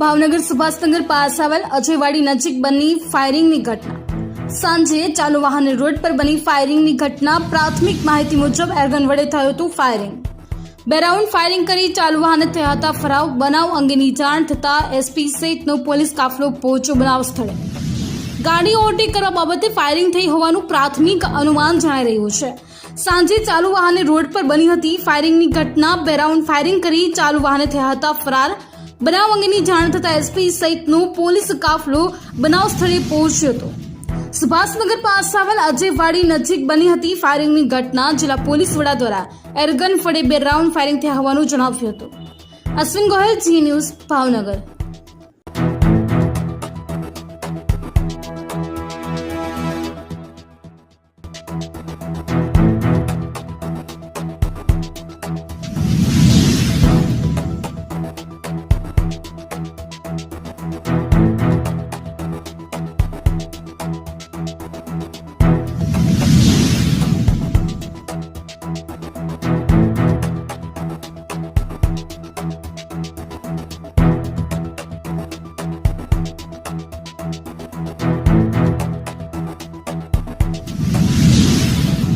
Bhavnagar Subhashnagar pass આવેલ અજયવાડી નજીક બની ફાયરિંગની ઘટના. સાંજે ચાલુ વાહન રોડ પર બની ફાયરિંગની ઘટના પ્રાથમિક માહિતી મુજબ એરગન વડે થયું હતું ફાયરિંગ. બે રાઉન્ડ ફાયરિંગ કરી ચાલુ વાહને થયા હતા ફરાવ. બનાવ અંગેની જાણ થતાં એસપી સહિતનો પોલીસ કાફલો પહોંચ્યો બનાવ સ્થળે. ગાડી ઓવરટેક કરવા બાબતે ફાયરિંગ થઈ હોવાનું પ્રાથમિક અનુમાન જણાઈ રહ્યું છે. સાંજે ચાલુ વાહને રોડ પર બની હતી ફાયરિંગની ઘટના. બે રાઉન્ડ ફાયરિંગ કરી ચાલુ વાહને થયા હતા ફરાર. બનાવ અંગેની જાણ થતાં એસપી સહિતનો પોલીસ કાફલો બનાવ સ્થળે પહોંચ્યો હતો. સુભાષનગર પાસ આવેલ અજયવાડી નજીક બની હતી ફાયરિંગની ઘટના જિલ્લા પોલીસ વડા દ્વારા એરગન ફળે બે રાઉન્ડ ફાયરિંગ થયા હોવાનું જણાવ્યું હતું. Ashwin Gohil, Zee News, Bhavnagar.